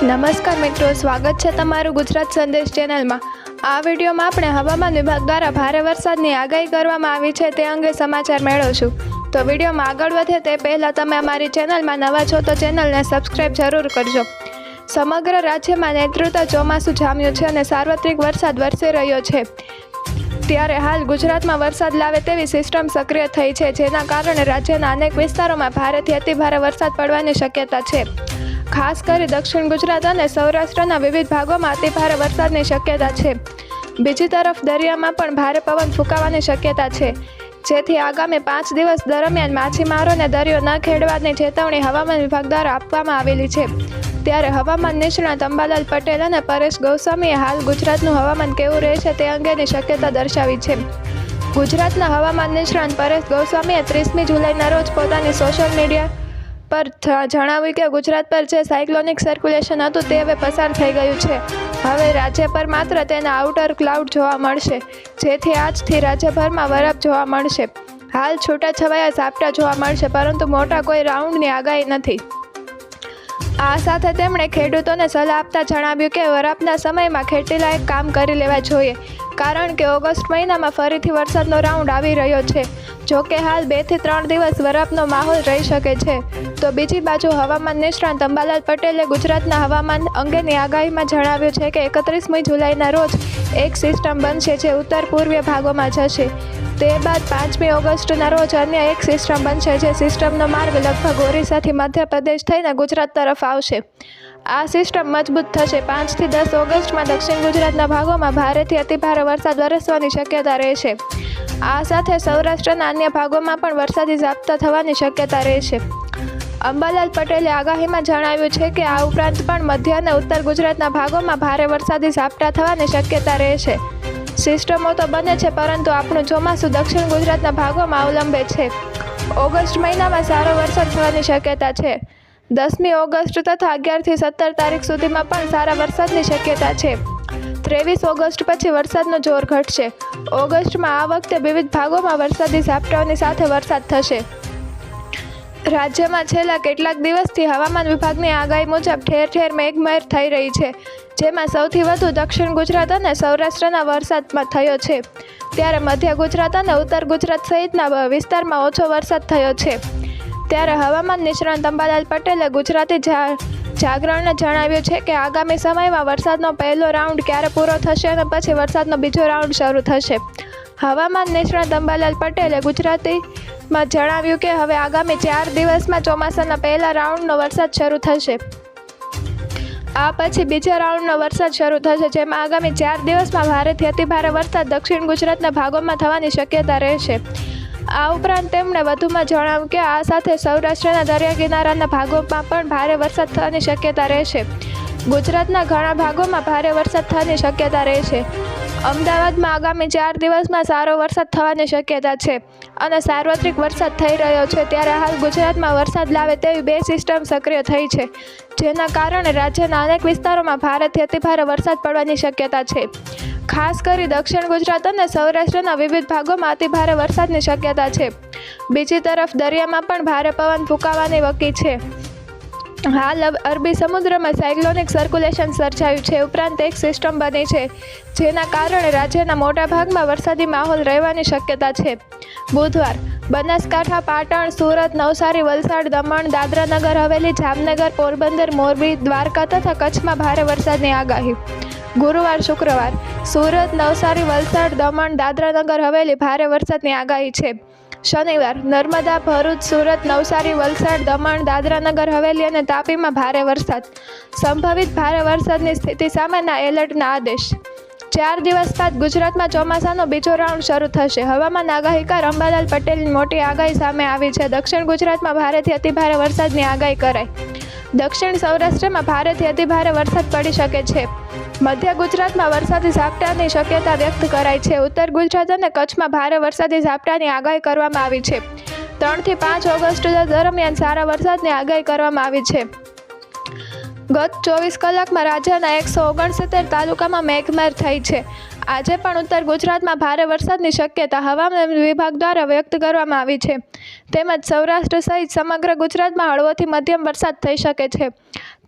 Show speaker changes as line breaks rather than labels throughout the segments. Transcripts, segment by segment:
નમસ્કાર મિત્રો, સ્વાગત છે તમારું ગુજરાત સંદેશ ચેનલમાં. આ વિડીયોમાં આપણે હવામાન વિભાગ દ્વારા ભારે વરસાદની આગાહી કરવામાં આવી છે તે અંગે સમાચાર મેળવશું. તો વિડીયોમાં આગળ વધે તે પહેલાં તમે અમારી ચેનલમાં નવા છો તો ચેનલને સબસ્ક્રાઈબ જરૂર કરજો. સમગ્ર રાજ્યમાં નેતૃત્વ ચોમાસું જામ્યું છે અને સાર્વત્રિક વરસાદ વરસી રહ્યો છે. ત્યારે હાલ ગુજરાતમાં વરસાદ લાવે તેવી સિસ્ટમ સક્રિય થઈ છે, જેના કારણે રાજ્યના અનેક વિસ્તારોમાં ભારેથી અતિભારે વરસાદ પડવાની શક્યતા છે. ખાસ કરી દક્ષિણ ગુજરાત અને સૌરાષ્ટ્રના વિવિધ ભાગોમાં અતિભારે વરસાદની શક્યતા છે. બીજી તરફ દરિયામાં પણ ભારે પવન ફૂંકાવાની શક્યતા છે. જેથી આગામી પાંચ દિવસ દરમિયાન માછીમારોને દરિયો ન ખેડવાની ચેતવણી હવામાન વિભાગ દ્વારા આપવામાં આવેલી છે. ત્યારે હવામાન નિષ્ણાત અંબાલાલ પટેલ અને પરેશ ગૌસ્વામીએ હાલ ગુજરાતનું હવામાન કેવું રહેશે તે અંગેની શક્યતા દર્શાવી છે. ગુજરાતના હવામાન નિષ્ણાત પરેશ ગૌસ્વામીએ ત્રીસમી જુલાઈના રોજ પોતાની સોશિયલ મીડિયા પર જણાવ્યું કે ગુજરાત પર જે સાયક્લોનિક સર્ક્યુલેશન હતું તે હવે પસાર થઈ ગયું છે. હવે રાજ્ય પર માત્ર તેના આઉટર ક્લાઉડ જોવા મળશે, જેથી આજથી રાજ્યભરમાં બરફ જોવા મળશે. હાલ છૂટાછવાયા ઝાપટા જોવા મળશે, પરંતુ મોટા કોઈ રાઉન્ડની આગાહી નથી. આ સાથે તેમણે ખેડૂતોને સલાહ આપતા જણાવ્યું કે વરાપના સમયમાં ખેતીલાયક કામ કરી લેવા જોઈએ, કારણ કે ઓગસ્ટ મહિનામાં ફરીથી વરસાદનો રાઉન્ડ આવી રહ્યો છે. જો હાલ હાલ બેથી ત્રણ દિવસ વરફનો માહોલ રહી શકે છે. તો બીજી બાજુ હવામાન નિષ્ણાંત અંબાલાલ પટેલે ગુજરાતના હવામાન અંગેની આગાહીમાં જણાવ્યું છે કે એકત્રીસમી જુલાઈના રોજ એક સિસ્ટમ બનશે જે ઉત્તર પૂર્વીય ભાગોમાં જશે. તે બાદ પાંચમી ઓગસ્ટના રોજ અન્ય એક સિસ્ટમ બનશે જે સિસ્ટમનો માર્ગ લગભગ ઓરિસ્સાથી મધ્યપ્રદેશ થઈને ગુજરાત તરફ આવશે. આ સિસ્ટમ મજબૂત થશે. પાંચથી દસ ઓગસ્ટમાં દક્ષિણ ગુજરાતના ભાગોમાં ભારેથી અતિભારે વરસાદ વરસવાની શક્યતા રહેશે. આ સાથે સૌરાષ્ટ્રના અન્ય ભાગોમાં પણ વરસાદી ઝાપટા થવાની શક્યતા રહેશે અંબાલાલ પટેલે આગાહીમાં જણાવ્યું છે કે આ ઉપરાંત પણ મધ્ય અને ઉત્તર ગુજરાતના ભાગોમાં ભારે વરસાદી ઝાપટા થવાની શક્યતા રહેશે સિસ્ટમો તો બને છે, પરંતુ આપણું ચોમાસું દક્ષિણ ગુજરાતના ભાગોમાં અવલંબે છે. ઓગસ્ટ મહિનામાં સારો વરસાદ થવાની શક્યતા છે. દસમી ઓગસ્ટ તથા અગિયારથી સત્તર તારીખ સુધીમાં પણ સારા વરસાદની શક્યતા છે. ત્રેવીસ ઓગસ્ટ પછી વરસાદનું જોર ઘટશે. ઓગસ્ટમાં આ વખતે વિવિધ ભાગોમાં વરસાદી ઝાપટાઓની સાથે વરસાદ થશે. રાજ્યમાં છેલ્લા કેટલાક દિવસથી હવામાન વિભાગની આગાહી મુજબ ઠેર ઠેર મેઘમહેર થઈ રહી છે, જેમાં સૌથી વધુ દક્ષિણ ગુજરાત અને સૌરાષ્ટ્રના વરસાદમાં થયો છે. ત્યારે મધ્ય ગુજરાત અને ઉત્તર ગુજરાત સહિતના વિસ્તારમાં ઓછો વરસાદ થયો છે. ત્યારે હવામાન નિષ્ણાંત અંબાલાલ પટેલે ગુજરાતી જાગરણને જણાવ્યું છે કે આગામી સમયમાં વરસાદનો પહેલો રાઉન્ડ ક્યારે પૂરો થશે અને પછી વરસાદનો બીજો રાઉન્ડ શરૂ થશે. હવામાન નિષ્ણાત અંબાલાલ પટેલે ગુજરાતીમાં જણાવ્યું કે હવે આગામી ચાર દિવસમાં ચોમાસાના પહેલા રાઉન્ડનો વરસાદ શરૂ થશે. આ પછી બીજા રાઉન્ડનો વરસાદ શરૂ થશે, જેમાં આગામી ચાર દિવસમાં ભારેથી અતિભારે વરસાદ દક્ષિણ ગુજરાતના ભાગોમાં થવાની શક્યતા રહેશે. આ ઉપરાંત તેમણે વધુમાં જણાવ્યું કે આ સાથે સૌરાષ્ટ્રના દરિયા કિનારાના ભાગોમાં પણ ભારે વરસાદ થવાની શક્યતા રહેશે. ગુજરાતના ઘણા ભાગોમાં ભારે વરસાદ થવાની શક્યતા રહેશે. અમદાવાદમાં આગામી ચાર દિવસમાં સારો વરસાદ થવાની શક્યતા છે. અને સાર્વત્રિક વરસાદ થઈ રહ્યો છે, ત્યારે હાલ ગુજરાતમાં વરસાદ લાવે તેવી બે સિસ્ટમ સક્રિય થઈ છે, જેના કારણે રાજ્યના અનેક વિસ્તારોમાં ભારેથી અતિભારે વરસાદ પડવાની શક્યતા છે. ખાસ કરી દક્ષિણ ગુજરાત અને સૌરાષ્ટ્રના વિવિધ ભાગોમાં અતિભારે વરસાદની શક્યતા છે. બીજી તરફ દરિયામાં પણ ભારે પવન ફૂંકાવાની વકી છે. હાલ અરબી સમુદ્રમાં સાયક્લોનિક સર્ક્યુલેશન સર્જાયું છે. ઉપરાંત એક સિસ્ટમ બની છે, જેના કારણે રાજ્યના મોટા ભાગમાં વરસાદી માહોલ રહેવાની શક્યતા છે. બુધવાર, બનાસકાંઠા, પાટણ, સુરત, નવસારી, વલસાડ, દમણ, દાદરાનગર, હવેલી, જામનગર, પોરબંદર, મોરબી, દ્વારકા તથા કચ્છમાં ભારે વરસાદની આગાહી. ગુરુવાર, શુક્રવાર, સુરત, નવસારી, વલસાડ, દમણ, દાદરાનગર, હવેલી ભારે વરસાદની આગાહી છે. શનિવાર, નર્મદા, ભરૂચ, સુરત, નવસારી, વલસાડ, દમણ, દાદરાનગર, હવેલી અને તાપીમાં ભારે વરસાદ. સંભવિત ભારે વરસાદની સ્થિતિ સામેના એલર્ટના આદેશ. ચાર દિવસ બાદ ગુજરાતમાં ચોમાસાનો બીજો રાઉન્ડ શરૂ થશે. હવામાન આગાહીકાર અંબાલાલ પટેલની મોટી આગાહી સામે આવી છે. દક્ષિણ ગુજરાતમાં ભારેથી અતિભારે વરસાદની આગાહી કરાઈ. દક્ષિણ સૌરાષ્ટ્રમાં ભારેથી અતિભારે વરસાદ પડી શકે છે. મધ્ય ગુજરાતમાં વરસાદી ઝાપટાની શક્યતા વ્યક્ત કરાઈ છે. ઉત્તર ગુજરાત અને કચ્છમાં ભારે વરસાદી ઝાપટાની આગાહી કરવામાં આવી છે. ત્રણથી પાંચ ઓગસ્ટ દરમિયાન સારા વરસાદની આગાહી કરવામાં આવી છે. ગત ચોવીસ કલાકમાં રાજ્યના એકસો ઓગણસિત્તેર તાલુકામાં મેઘમહેર થઈ છે. આજે પણ ઉત્તર ગુજરાતમાં ભારે વરસાદની શક્યતા હવામાન વિભાગ દ્વારા વ્યક્ત કરવામાં આવી છે. તેમજ સૌરાષ્ટ્ર સહિત સમગ્ર ગુજરાતમાં હળવોથી મધ્યમ વરસાદ થઈ શકે છે.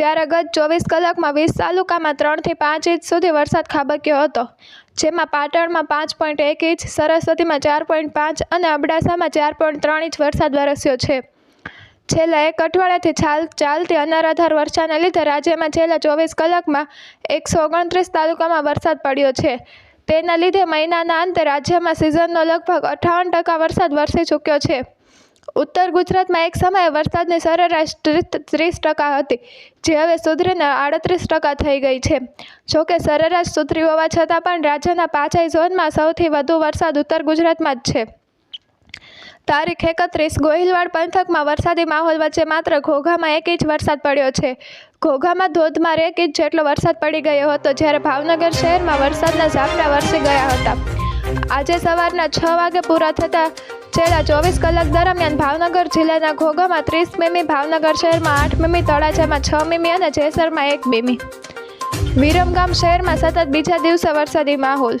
ત્યારે ગત ચોવીસ કલાકમાં વીસ તાલુકામાં ત્રણથી પાંચ ઇંચ સુધી વરસાદ ખાબક્યો હતો. જેમાં પાટણમાં પાંચ પોઈન્ટ એક ઇંચ, સરસ્વતીમાં ચાર પોઈન્ટ પાંચ અને અબડાસામાં ચાર પોઈન્ટ ત્રણ ઇંચ વરસાદ વરસ્યો છે. છેલ્લા એક અઠવાડિયાથી ચાલ, ચાલતી અનરાધાર વર્ષાને લીધે રાજ્યમાં છેલ્લા ચોવીસ કલાકમાં એકસો ઓગણત્રીસ તાલુકામાં વરસાદ પડ્યો છે. તેના લીધે મહિનાના અંતે રાજ્યમાં સિઝનનો લગભગ અઠ્ઠાવન ટકા વરસાદ વરસી ચૂક્યો છે. ઉત્તર ગુજરાતમાં એક સમયે વરસાદની સરેરાશ ત્રીસ ટકા હતી, જે હવે સુધરીને આડત્રીસ ટકા થઈ ગઈ છે. જોકે સરેરાશ સુધરી હોવા છતાં પણ રાજ્યના પાંચેય ઝોનમાં સૌથી વધુ વરસાદ ઉત્તર ગુજરાતમાં જ છે. તારીખ એકત્રીસ ગોહિલવાડ પંથકમાં વરસાદી માહોલ વચ્ચે માત્ર ઘોઘામાં એક ઇંચ વરસાદ પડ્યો છે. ઘોઘામાં ધોધમાર એક ઇંચ જેટલો વરસાદ પડી ગયો હતો જ્યારે ભાવનગર શહેરમાં વરસાદના ઝાપટા વરસી ગયા હતા. આજે સવારના છ વાગે પૂરા થતાં છેલ્લા ચોવીસ કલાક દરમિયાન ભાવનગર જિલ્લાના ઘોઘામાં ત્રીસ મીમી, ભાવનગર શહેરમાં આઠ મીમી, તળાજામાં છ મીમી અને જેસરમાં એક મીમી. વિરમગામ શહેરમાં સતત બીજા દિવસે વરસાદી માહોલ